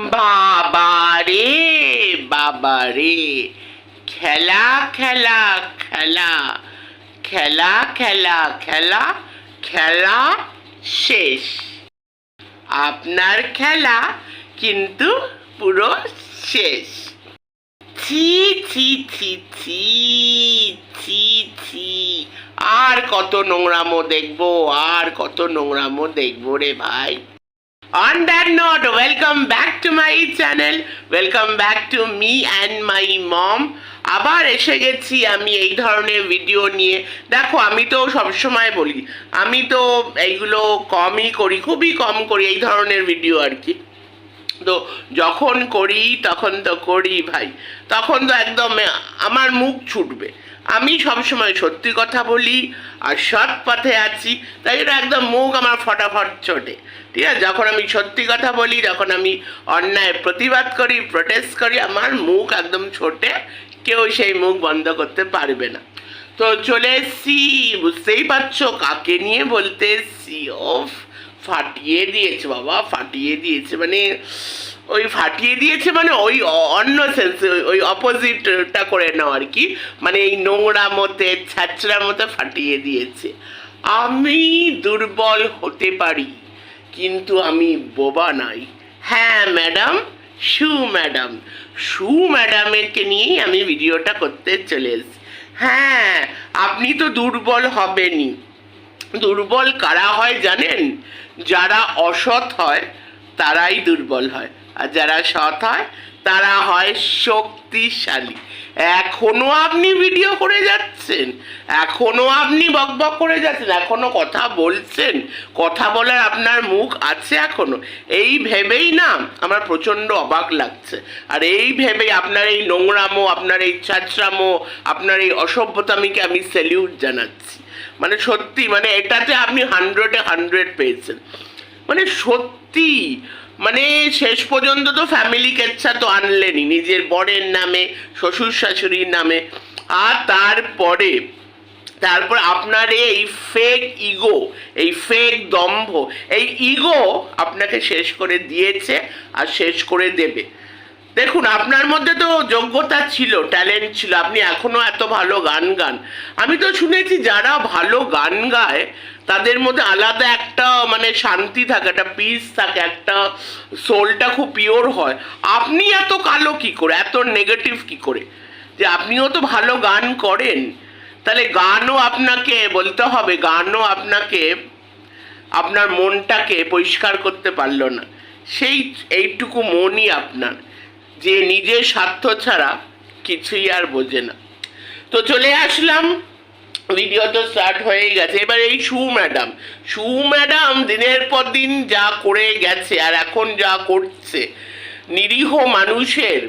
বাবা রে বাবা রে খেলা খেলা খেলা। খেলা খেলা খেলা খেলা শেষ। আপনার খেলা কিন্তু পুরো শেষ। ছি ছি ছি ছি ছি ছি। আর কত নোংরামো দেখব, আর কত নোংরামো দেখব রে ভাই। On that note, welcome back to my channel. Welcome back to me and my mom. আবার এসে গেছি আমি এই ধরনের ভিডিও নিয়ে দেখো আমি তো সবসময় বলি আমি তো এইগুলো কমই করি খুবই কম করি এই ধরনের ভিডিও আর কি তো যখন করি তখন তো করি ভাই তখন তো একদম আমার মুখ ছুটবে আমি সবসময় সত্যি কথা বলি আর সৎ পথে আছি, তাই জন্য একদম মুখ আমার ফটাফট ছোটে ঠিক আছে, যখন আমি সত্যি কথা বলি, যখন আমি অন্যায় প্রতিবাদ করি প্রোটেস্ট করি, আমার মুখ একদম ছোটে, কেউ সেই মুখ বন্ধ করতে পারবে না। তো চলে এসছি, বুঝতেই পারছ কাকে নিয়ে বলতে এসছি? ওফ, ফাটিয়ে দিয়েছে বাবা, ফাটিয়ে দিয়েছে। মানে ওই ফাটিয়ে দিয়েছে মানে ওই অন্য সেন্সে ওই অপোজিটটা করে নাও আর কি। মানে এই নোংরা মতে ছ্যাচড়া মতো ফাটিয়ে দিয়েছে। আমি দুর্বল হতে পারি, কিন্তু আমি বোবা নাই। হ্যাঁ ম্যাডাম সু ম্যাডাম সু ম্যাডামেরকে নিয়েই আমি ভিডিওটা করতে চলে এসেছি। হ্যাঁ আপনি তো দুর্বল হবেনই। দুর্বল কারা হয় জানেন? যারা অসৎ হয়, তারাই দুর্বল হয়। আর যারা সৎ হয়, তারা হয় শক্তিশালী। এখনও আপনি ভিডিও করে যাচ্ছেন, এখনও আপনি বকবক করে যাচ্ছেন, এখনও কথা বলছেন, কথা বলার আপনার মুখ আছে এখনও? এই ভেবেই না আমার প্রচণ্ড অবাক লাগছে। আর এই ভেবেই আপনার এই নোংরামো, আপনার এই ছাচরামো আপনার এই অসভ্যতামিকে আমি স্যালিউট জানাচ্ছি। মানে সত্যি মানে এটাতে আপনি হান্ড্রেডে হান্ড্রেড পেয়েছেন। মানে সত্যি মানে শেষ পর্যন্ত তো ফ্যামিলি কেচ্ছা তো আনলেনই। নিজের বরের নামে, শ্বশুর শাশুড়ির নামে। আর তারপরে, তারপর আপনার এই ফেক ইগো এই ফেক দম্ভ, এই ইগো আপনাকে শেষ করে দিয়েছে আর শেষ করে দেবে। দেখুন, আপনার মধ্যে তো যোগ্যতা ছিল ট্যালেন্ট ছিল, আপনি এখনও এত ভালো গান গান। আমি তো শুনেছি যারা ভালো গান গায়, তাদের মধ্যে আলাদা একটা মানে শান্তি থাকে, একটা পিস থাকে, একটা সোলটা খুব পিওর হয়। আপনি এত কালো কি করে, এত নেগেটিভ কি করে? যে আপনিও তো ভালো গান করেন। তাহলে গানও আপনাকে বলতে হবে, গানও আপনাকে, আপনার মনটাকে পরিষ্কার করতে পারল না। সেই, এইটুকু মনই আপনার। যে নিজের স্বার্থ ছাড়া কিছুই আর বোঝে না। তো চলে আসলাম ভিডিও তো স্টার্ট হয়েই গেছে। এবার এই সু ম্যাডাম সু ম্যাডাম দিনের পর দিন যা করে গেছে আর এখন যা করছে, নিরীহ মানুষের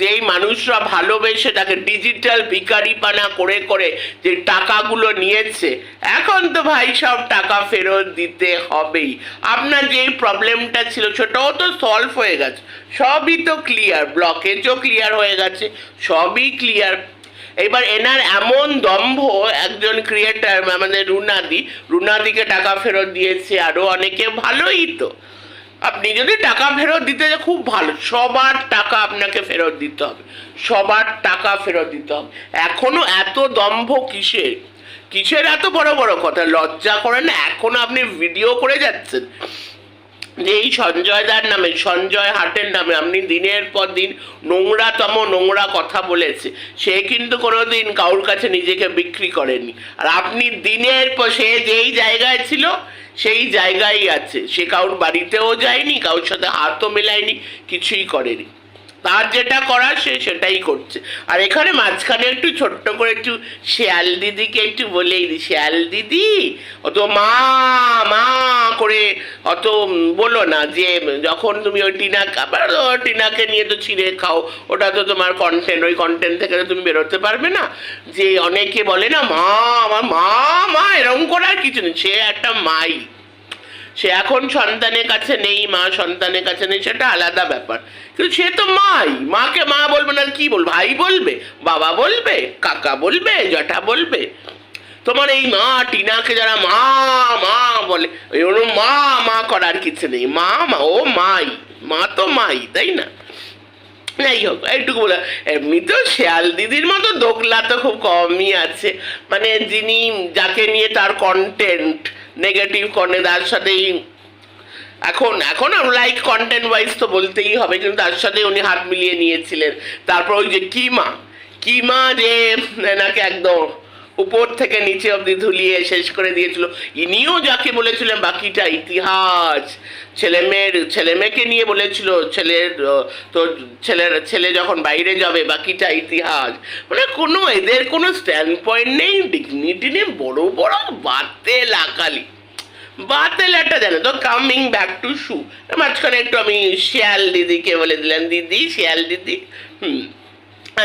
যেই মানুষরা ভালোবেসে তাকে ডিজিটাল ভিকারিপানা করে করে যে টাকাগুলো নিয়েছে, এখন তো ভাই সব টাকা ফেরত দিতে হবেই। আপনার যেই প্রবলেমটা ছিল সেটাও তো সলভ হয়ে গেছে। সবই তো ক্লিয়ার ব্লকেজও ক্লিয়ার হয়ে গেছে, সবই ক্লিয়ার এবার এনার এমন দম্ভ, একজন ক্রিয়েটার আমাদের রুনাদি, রুনাদিকে টাকা ফেরত দিয়েছে আরও অনেকে, ভালোই তো। আপনি যদি টাকা ফেরত দিতে চান, খুব ভালো। সবার টাকা আপনাকে ফেরত দিতে হবে। সবার টাকা ফেরত দিতে হবে। এখনও এত দম্ভ কিসের? কিসের এত বড় বড় কথা? লজ্জা করেন না? এখনও আপনি ভিডিও করে যাচ্ছেন। যে এই সঞ্জয় দার নামে সঞ্জয় হাটের নামে আপনি দিনের পর দিন নোংরাতম নোংরা কথা বলেছে। সে কিন্তু কোনো দিন কারোর কাছে নিজেকে বিক্রি করেনি। আর আপনি দিনের পর সে যেই জায়গায় ছিল সেই জায়গায় আছে। সে কারোর বাড়িতেও যায়নি কারোর সাথে হাতও মেলায়নি কিছুই করেনি। তার যেটা করার সে সেটাই করছে। আর এখানে মাঝখানে একটু ছোট্ট করে একটু শেয়াল দিদিকে একটু বলেই দিই। শেয়াল দিদি, অত মা মা করে অত বলো না যে যখন তুমি ওই টিনা টিনাকে নিয়ে তো ছিঁড়ে খাও। ওটা তো তোমার কন্টেন্ট ওই কন্টেন্ট থেকে তো তুমি বেরোতে পারবে না। যে অনেকে বলে না, মা, আমার মা মা, এরকম করার কিছু নেই। সে একটা মাই। সে এখন সন্তানের কাছে নেই, মা সন্তানের কাছে নেই, সেটা আলাদা ব্যাপার। কিন্তু সে তো মাই, মাকে মা বলবে না কি বলবে? ভাই বলবে, বাবা বলবে, কাকা বলবে জটা বলবে। তোমার এই মা, টিনাকে যারা মা মা বলে ওই মা মা করার কিছু নেই। মা মা, ও মাই, মা তো মাই, তাই না? যাই হোক একটুকু বলে। এমনিতেও শেয়াল দিদির মতো দোকলা তো খুব কমই আছে। মানে যিনি যাকে নিয়ে তার কন্টেন্ট নেগেটিভ কন্টে তার সাথেই এখন এখন লাইক কন্টেন্ট ওয়াইজ তো বলতেই হবে, কিন্তু তার সাথে উনি হাত মিলিয়ে নিয়েছিলেন। তারপর ওই যে কিমা কিমা যে নাকি একদম উপর থেকে নিচে অবধি ধুলিয়ে শেষ করে দিয়েছিল। ইনিও যাকে বলেছিলেন, বাকিটা ইতিহাস। ছেলে মেয়ের, ছেলে মেয়েকে নিয়ে বলেছিল, ছেলের তোর ছেলের, ছেলে যখন বাইরে যাবে, বাকিটা ইতিহাস। মানে কোনো এদের কোনো স্ট্যান্ড পয়েন্ট নেই ডিগনিটি নেই, বড় বড় বাতে লাকালি বাতেল একটা জানো তো কামিং ব্যাক টু শু মাঝখানে একটু আমি শিয়াল দিদিকে বলে দিলাম, দিদি, শিয়াল দিদি, হুম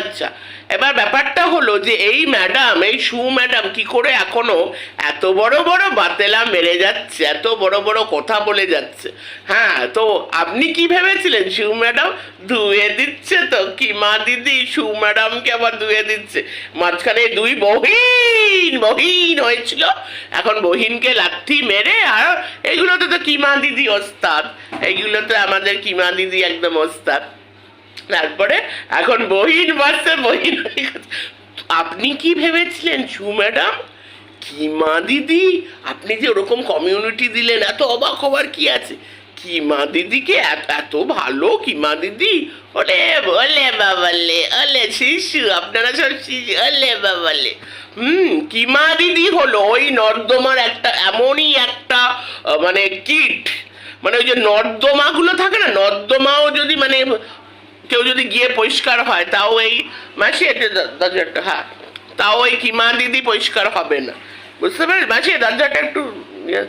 আচ্ছা এবার ব্যাপারটা হলো যে এই ম্যাডাম, এই সু ম্যাডাম কি করে এখনও এত বড় বড় বাতেলা মেরে যাচ্ছে, এত বড় বড় কথা বলে যাচ্ছে? হ্যাঁ তো আপনি কি ভেবেছিলেন শু ম্যাডাম? ধুয়ে দিচ্ছে তো, কি মা দিদি? সু ম্যাডামকে আবার ধুয়ে দিচ্ছে। মাঝখানে দুই বহিন বহিন হয়েছিল। এখন বহিনকে লাঠি মেরে আর এগুলোতে তো কিমা দিদি ওস্তাদ? এইগুলোতে আমাদের কিমা দিদি একদম ওস্তাদ? তারপরে এখন বহিন বাসছে বহিন। আপনি কি ভেবেছিলেন শু ম্যাডাম? কি মা দিদি? আপনি যে ওরকম কমিউনিটি দিলেন, এত অবাক হবার কি আছে? কি মা দিদিকে এত ভালো কি মা দিদি? ওলে বলে বাবালে, ওলে শিশু, আপনারা সব শিশু, ওলে বাবালে। হুম, কি মা দিদি হলো? ওই নর্দমার একটা, এমনই একটা মানে কিট। মানে ওই যে নর্দমাগুলো থাকে না, নর্দমাও যদি মানে কেউ যদি গিয়ে পরিষ্কার হয়, তাও এই, মাসি, এটা দরজাটা হ্যাঁ তাও এই কিমা দিদি পরিষ্কার হবে না। বুঝতে পারলি মাসি দরজাটা একটু ইয়ে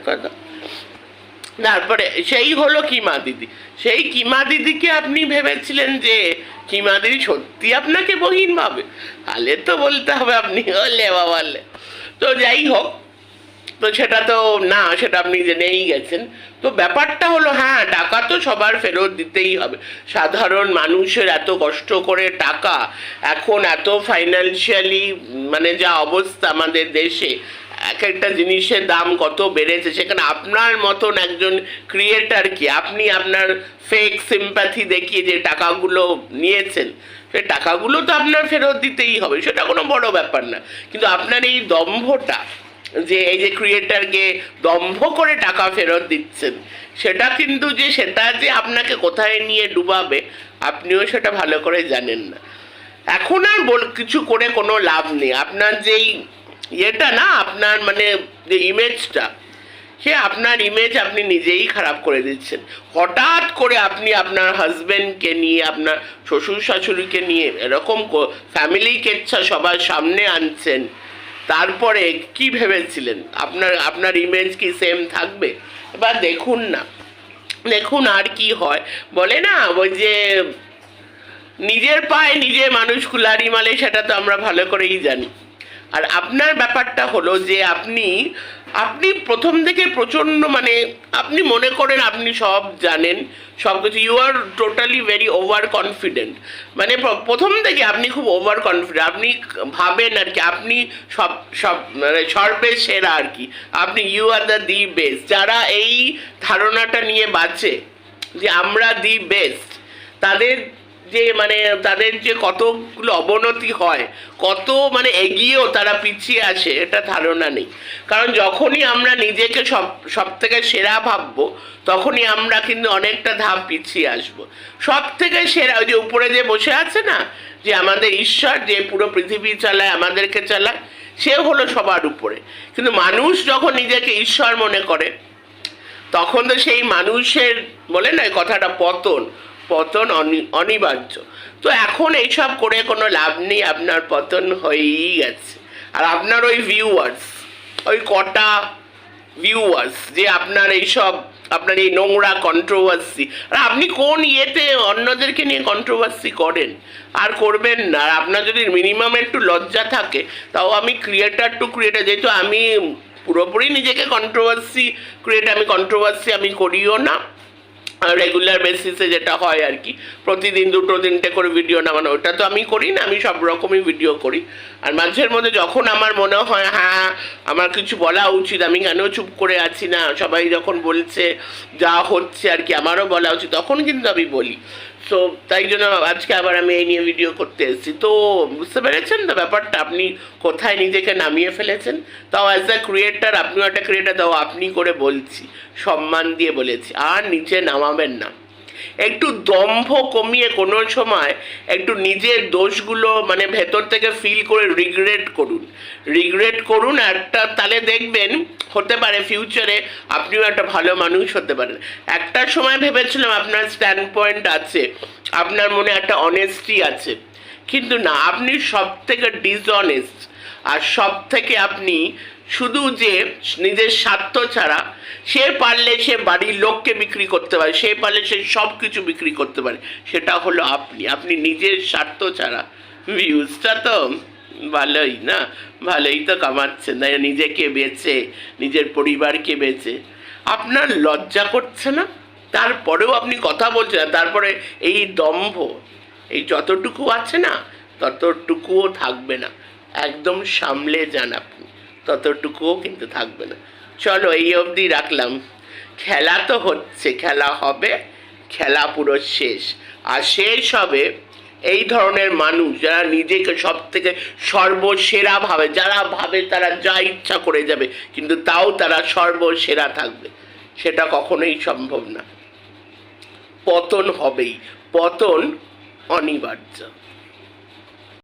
তারপরে, সেই হলো কিমা দিদি। সেই কিমা দিদিকে আপনি ভেবেছিলেন যে, কিমা দিদি সত্যি আপনাকে বহিন ভাবে তাহলে তো বলতে হবে আপনি হলে বাবালে তো যাই হোক তো সেটা তো, না, সেটা আপনি জেনেই গেছেন। তো ব্যাপারটা হলো হ্যাঁ টাকা তো সবার ফেরত দিতেই হবে। সাধারণ মানুষের এত কষ্ট করে টাকা, এখন এত ফাইন্যান্সিয়ালি মানে যা অবস্থা আমাদের দেশে, এক একটা জিনিসের দাম কত বেড়েছে, সেখানে আপনার মতন একজন ক্রিয়েটার কি? আপনি আপনার ফেক সিম্প্যাথি দেখিয়ে যে টাকাগুলো নিয়েছেন, সে টাকাগুলো তো আপনার ফেরত দিতেই হবে, সেটা কোনো বড় ব্যাপার না। কিন্তু আপনার এই দম্ভটা যে এই যে ক্রিয়েটারকে দম্ভ করে টাকা ফেরত দিচ্ছেন, সেটা কিন্তু যে সেটা যে আপনাকে কোথায় নিয়ে ডুবাবে, আপনিও সেটা ভালো করে জানেন না। এখন আর বল, কিছু করে কোনো লাভ নেই। আপনার যেই ইয়েটা না, আপনার মানে যে ইমেজটা সে আপনার ইমেজ আপনি নিজেই খারাপ করে দিচ্ছেন। হঠাৎ করে আপনি আপনার হাজব্যান্ডকে নিয়ে, আপনার শ্বশুর শাশুড়িকে নিয়ে এরকম ফ্যামিলিকে সবার সামনে আনছেন তারপরে কি ভেবেছিলেন? আপনার আপনার ইমেজ কি সেম থাকবে? এবার দেখুন না। দেখুন আর কি হয়। বলে না, ওই যে নিজের পায়ে নিজে মানুষ কুলারি মালে সেটা তো আমরা ভালো করেই জানি। আর আপনার ব্যাপারটা হলো যে আপনি আপনি প্রথম থেকে প্রচণ্ড মানে আপনি মনে করেন আপনি সব জানেন সব কিছু you are totally very over confident মানে প্রথম থেকে আপনি খুব ওভার কনফিডেন্ট আপনি ভাবেন আর কি, আপনি সব সব মানে সর্বের সেরা আর কি। আপনি you are the the best যারা এই ধারণাটা নিয়ে বাঁচে যে আমরা দি বেস্ট তাদের যে মানে তাদের যে কতগুলো অবনতি হয়, কত মানে এগিয়েও তারা পিছিয়ে আসে, এটা ধারণা নেই। কারণ যখনই আমরা নিজেকে সব সব থেকে সেরা ভাববো, তখনই আমরা কিন্তু অনেকটা ধাপ পিছিয়ে আসব। সব থেকে সেরা, ওই যে উপরে যে বসে আছে না, যে আমাদের ঈশ্বর যে পুরো পৃথিবী চালায়, আমাদেরকে চালায় সে হলো সবার উপরে। কিন্তু মানুষ যখন নিজেকে ঈশ্বর মনে করে, তখন তো সেই মানুষের বলে না কথাটা পতন পতন অনি- অনিবার্য। তো এখন এইসব করে কোনো লাভ নেই, আপনার পতন হয়েই গেছে। আর আপনার ওই ভিউয়ার্স ওই কটা ভিউয়ার্স যে আপনার এইসব, আপনার এই নোংরা কন্ট্রোভার্সি আর আপনি কোন ইয়েতে অন্যদেরকে নিয়ে কন্ট্রোভার্সি করেন? আর করবেন না। আর আপনার যদি মিনিমাম একটু লজ্জা থাকে, তাও আমি ক্রিয়েটার টু ক্রিয়েটার যেহেতু আমি পুরোপুরি নিজেকে কন্ট্রোভার্সি ক্রিয়েট আমি কন্ট্রোভার্সি আমি করিও না। রেগুলার বেসিসে যেটা হয় আর কি। প্রতিদিন দুটো তিনটে করে ভিডিও নামানো। ওটা তো আমি করি না, আমি সব রকমই ভিডিও করি। আর মাঝের মধ্যে যখন আমার মনে হয় হ্যাঁ আমার কিছু বলা উচিত, আমি কেন চুপ করে আছি না? সবাই যখন বলছে, যা হচ্ছে আর কি, আমারও বলা উচিত, তখন কিন্তু আমি বলি। সো তাই জন্য আজকে আবার আমি এই নিয়ে ভিডিও করতে এসেছি। তো বুঝতে পেরেছেন তো ব্যাপারটা? আপনি কোথায় নিজেকে নামিয়ে ফেলেছেন? তাও অ্যাজ আ ক্রিয়েটার আপনিও একটা ক্রিয়েটার তাও আপনি করে বলছি। সম্মান দিয়ে বলেছি। আর নিচে নামাবেন না। একটু দম্ভ কমিয়ে কোনো সময় একটু নিজের দোষগুলো মানে ভেতর থেকে ফিল করে রিগ্রেট করুন। রিগ্রেট করুন একটা তাহলে দেখবেন হতে পারে ফিউচারে আপনিও একটা ভালো মানুষ হতে পারেন। একটা সময় ভেবেছিলাম আপনার স্ট্যান্ড পয়েন্ট আছে, আপনার মনে একটা অনেস্টি আছে। কিন্তু না, আপনি সব থেকে ডিসঅনেস্ট আর সব থেকে আপনি শুধু যে নিজের স্বার্থ ছাড়া, সে পারলে সে বাড়ির লোককে বিক্রি করতে পারে, সে পারলে সে সব কিছু বিক্রি করতে পারে, সেটা হলো আপনি। আপনি নিজের স্বার্থ ছাড়া। ভিউজটা তো ভালোই না? ভালোই তো কামাচ্ছেন তাই? নিজেকে বেচে, নিজের পরিবারকে বেচে। আপনার লজ্জা করছে না? তারপরেও আপনি কথা বলছেন তারপরে এই দম্ভ, এই যতটুকু আছে না, ততটুকুও থাকবে না। একদম সামলে যান আপনি। ততটুকুও কিন্তু থাকবে না। চলো এই অবধি রাখলাম। খেলা তো হচ্ছে, খেলা হবে, খেলা পুরো শেষ। আর শেষ হবে এই ধরনের মানুষ যারা নিজেকে সব থেকে সর্বসেরা ভাবে, যারা ভাবে তারা যা ইচ্ছা করে যাবে, কিন্তু তাও তারা সর্বসেরা থাকবে। সেটা কখনোই সম্ভব না। পতন হবেই। পতন অনিবার্য।